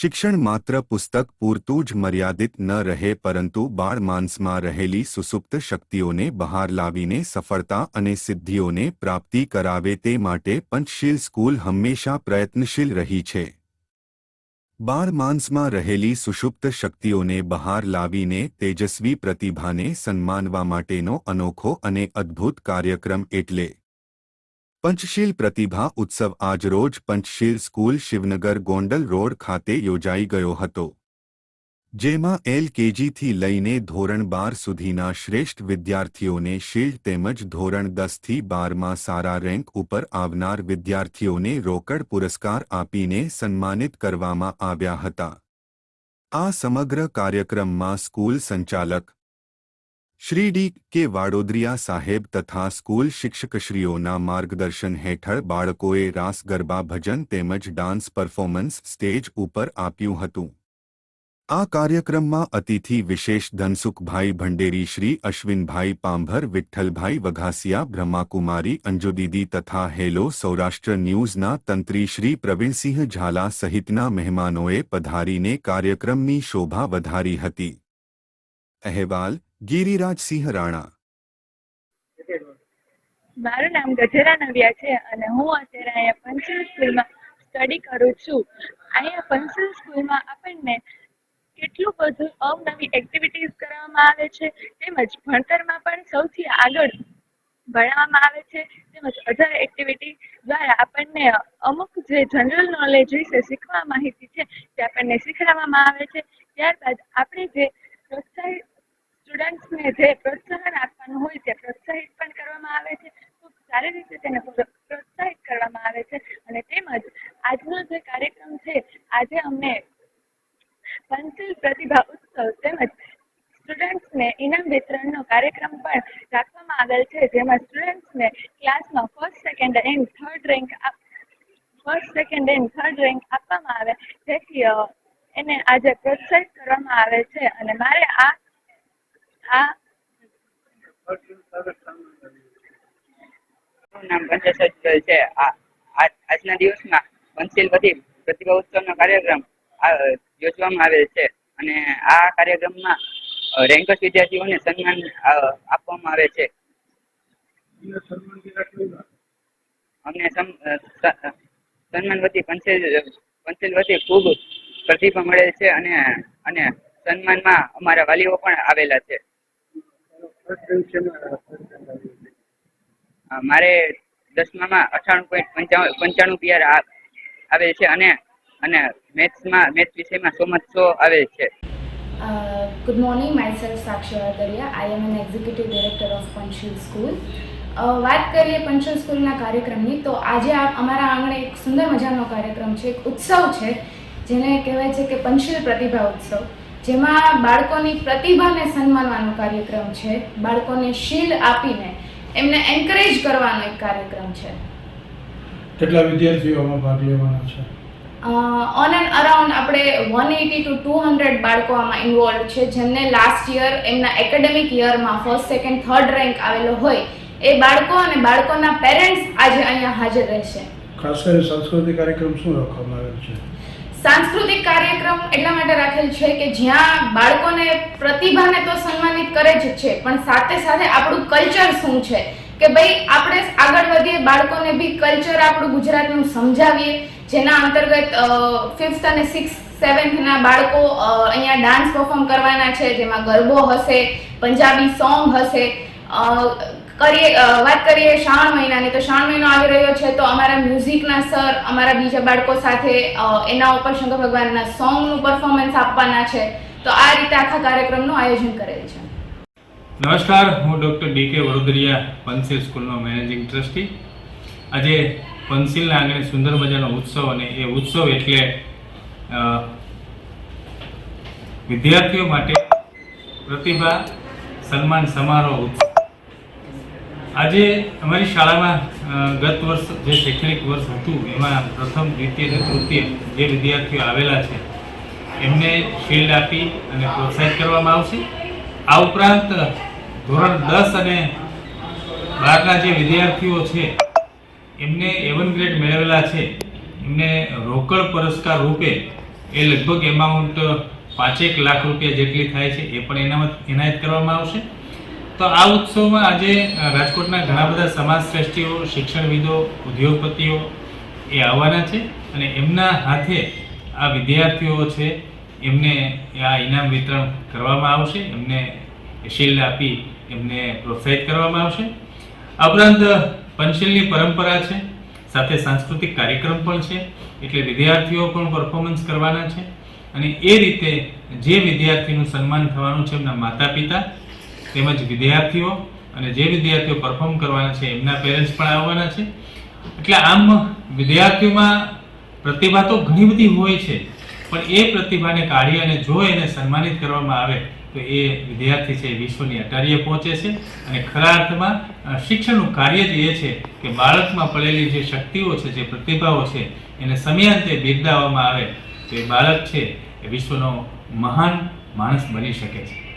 શિક્ષણ માત્ર પુસ્તક પૂરતું જ મર્યાદિત ન રહે, પરંતુ બાળમાનસમાં રહેલી સુસુપ્ત શક્તિઓને બહાર લાવીને સફળતા અને સિદ્ધિઓને પ્રાપ્તિ કરાવે તે માટે પંચશીલ સ્કૂલ હંમેશા પ્રયત્નશીલ રહી છે. બાળમાનસમાં રહેલી સુષુપ્ત શક્તિઓને બહાર લાવીને તેજસ્વી પ્રતિભાને સન્માનવા માટેનો અનોખો અને અદ્ભુત કાર્યક્રમ એટલે પંચશીલ પ્રતિભા ઉત્સવ આજરોજ પંચશીલ સ્કૂલ શિવનગર ગોંડલ રોડ ખાતે યોજાઈ ગયો હતો. જેમાં એલકેજીથી લઈને ધોરણ બાર સુધીના શ્રેષ્ઠ વિદ્યાર્થીઓને શિલ્ડ તેમજ ધોરણ દસથી બારમાં સારા રેન્ક ઉપર આવનાર વિદ્યાર્થીઓને રોકડ પુરસ્કાર આપીને સન્માનિત કરવામાં આવ્યા હતા. આ સમગ્ર કાર્યક્રમમાં સ્કૂલ સંચાલક શ્રી ડી કે વાડોદરિયા સાહેબ તથા સ્કૂલ શિક્ષકશ્રીઓના માર્ગદર્શન હેઠળ બાળકોએ રાસ, ગરબા, ભજન તેમજ ડાન્સ પરફોર્મન્સ સ્ટેજ ઉપર આપ્યું હતું. આ કાર્યક્રમમાં અતિથિ વિશેષ ધનસુખભાઈ ભંડેરી, શ્રી અશ્વિનભાઈ પાંભર, વિઠ્ઠલભાઈ વઘાસિયા, બ્રહ્માકુમારી, અંજુદીદી તથા હેલો સૌરાષ્ટ્ર ન્યૂઝના તંત્રી શ્રી પ્રવીણસિંહ ઝાલા સહિતના મહેમાનોએ પધારીને કાર્યક્રમની શોભા વધારી હતી. અહેવાલ ગિરિરાજસિંહ રાણા. મારું નામ ગજેરા નવ્યા છે અને હું અત્યારે અહીંયા પંચલ સ્કૂલમાં સ્ટડી કરું છું. અહીંયા પંચલ સ્કૂલમાં આપણને કેટલું બધું અવનવી એક્ટિવિટીઝ કરવામાં આવે છે, તેમજ ભણતરમાં પણ સૌથી આગળ ભણાવવામાં આવે છે, તેમજ અધર એક્ટિવિટી દ્વારા આપણને અમુક જે જનરલ નોલેજ વિશે શીખવા માહિતી છે તે આપણને શીખવાડવામાં આવે છે. ત્યારબાદ આપણે જે સ્ટુડન્ટ્સને જે પ્રોત્સાહન આપવાનું હોય તે પ્રોત્સાહિત પણ કરવામાં આવે છે. ખૂબ સારી રીતે તેને પ્રોત્સાહિત કરવામાં આવે છે. અને તેમજ આજનો જે કાર્યક્રમ છે, આજે અમને પંચલ પ્રતિભા ઉત્સવ તેમજ સ્ટુડન્ટ્સને ઇનામ વિતરણનો કાર્યક્રમ પણ રાખવામાં આવેલ છે. જેમાં સ્ટુડન્ટ્સને ક્લાસમાં first, second and third rank first, second and third rank આપવામાં આવે. જેથી એને આજે પ્રોત્સાહિત કરવામાં આવે છે. અને મારે આ આજના દિવસમાં પંચશીલ વતી પ્રતિભા ઉત્સવનો કાર્યક્રમ યોજવામાં આવે છે. અને આ કાર્યક્રમમાં રેન્કર્સ વિદ્યાર્થીઓને સન્માન આપવામાં આવે છે. અમને સન્માન વતી પંચેલ પંચેલ વતી ખૂબ પ્રતિભા મળે છે અને અને સન્માનમાં અમારા વાલીઓ પણ આવેલા છે. મારે દસમામાં અઠાણું પોઈન્ટ પંચાણું પંચાણું પીઆર આવે છે અને અને મેથ્સમાં મેથ્સ વિષયમાં સો માં સો આવે છે. Good morning myself Sakshi Vadariya I am an executive director of School. Uh, વાત કરીએ પંચલ સ્કૂલના કાર્યક્રમની તો આજે અમારા આંગણે એક સુંદર મજાનો કાર્યક્રમ છે એક ઉત્સવ છે જેને કહેવાય છે કે પંચશીલ પ્રતિભા ઉત્સવ. જેમાં બાળકોની પ્રતિભાને સન્માનવાનો કાર્યક્રમ છે. બાળકોને શીલ આપીને એમને એન્કરેજ કરવાનો એક કાર્યક્રમ છે. કેટલા વિદ્યાર્થીઓમાં ભાગ લેવાના છે? ઓન એન્ડ અરાઉન્ડ આપણે one eighty two two hundred બાળકો આમાં ઇન્વોલ્વ છે. જેમને લાસ્ટ યર એમના એકેડેમિક યરમાં ફર્સ્ટ સેકન્ડ થર્ડ રેન્ક આવેલો હોય એ બાળકો અને બાળકોના પેરેન્ટ્સ આજે અહીંયા હાજર રહેશે. ખાસ કરીને સાંસ્કૃતિક કાર્યક્રમ શું રાખવામાં આવેલ છે? સાંસ્કૃતિક કાર્યક્રમ એટલા માટે રાખેલ છે કે જ્યાં બાળકોને પ્રતિભાને તો સન્માનિત કરે જ છે, પણ સાથે સાથે આપણું કલ્ચર શું છે? કે ભાઈ, આપણે આગળ વધીએ, બાળકોને બી કલ્ચર આપણું ગુજરાતનું સમજાવીએ, જેના અંતર્ગત ફિફ્થ અને સિક્સ સેવન્થના બાળકો અહીંયા ડાન્સ પરફોર્મ કરવાના છે, જેમાં ગરબો હશે, પંજાબી સોંગ હશે કરીએ વાત કરીએ શ્રાવણ મહિનાની, તો શ્રાવણ મહિનો આવી રહ્યો છે, તો અમારા મ્યુઝિકના સર, અમારા બીજા બાળકો સાથે એના ઉપર શંકર ભગવાનના સોંગનું પરફોર્મન્સ આપવાના છે, તો આ રીતે આખા કાર્યક્રમનું આયોજન કરેલ છે. નમસ્કાર, હું ડૉક્ટર ડી કે વડોદરિયા પંચશીલ સ્કૂલનો મેનેજિંગ ટ્રસ્ટી. આજે પંચશીલના આંગણે સુંદર મજાનો ઉત્સવ અને એ ઉત્સવ એટલે વિદ્યાર્થીઓ માટે પ્રતિભા સન્માન સમારોહ ઉત્સવ. આજે અમારી શાળામાં ગત વર્ષ જે શૈક્ષણિક વર્ષ હતું, એમાં પ્રથમ, દ્વિતીય અને તૃતીય જે વિદ્યાર્થીઓ આવેલા છે, એમને શિલ્ડ આપી અને પ્રોત્સાહિત કરવામાં આવશે. આ ઉપરાંત, ધોરણ દસ અને બારના જે વિદ્યાર્થીઓ છે, એમને એવન ગ્રેડ મેળવેલા છે. એમને રોકડ પુરસ્કાર રૂપે એ લગભગ એમાઉન્ટ પાંચેક લાખ રૂપિયા જેટલી થાય છે, એ પણ એનામાં એનાયત કરવામાં આવશે. તો આ ઉત્સવમાં આજે રાજકોટના ઘણા બધા સમાજ શ્રેષ્ઠીઓ શિક્ષણવિદો, ઉદ્યોગપતિઓ એ આવવાના છે અને એમના હાથે આ વિદ્યાર્થીઓ છે, એમને આ ઇનામ વિતરણ કરવામાં આવશે, એમને શિલ્ડ આપી એમને પ્રોત્સાહિત કરવામાં આવશે. આ ઉપરાંત પંચશીલની પરંપરા છે, સાથે સાંસ્કૃતિક કાર્યક્રમ પણ છે, એટલે વિદ્યાર્થીઓ પણ પરફોર્મન્સ કરવાના છે અને એ રીતે જે વિદ્યાર્થીનું સન્માન થવાનું છે એમના માતા પિતા તેમજ વિદ્યાર્થીઓ અને જે વિદ્યાર્થીઓ પરફોર્મ કરવાના છે, એમના પેરેન્ટ્સ પણ આવવાના છે. એટલે આમ વિદ્યાર્થીઓમાં પ્રતિભા તો ઘણી બધી હોય છે, પણ એ પ્રતિભાને કાઢી અને જો એને સન્માનિત કરવામાં આવે, તો એ વિદ્યાર્થી છે એ વિશ્વની અટારીએ પહોંચે છે. અને ખરા અર્થમાં શિક્ષણનું કાર્ય જ એ છે કે બાળકમાં પડેલી જે શક્તિઓ છે, જે પ્રતિભાઓ છે, એને સમયાંતે બિરદાવવામાં આવે. તો એ બાળક છે એ વિશ્વનો મહાન માણસ બની શકે છે.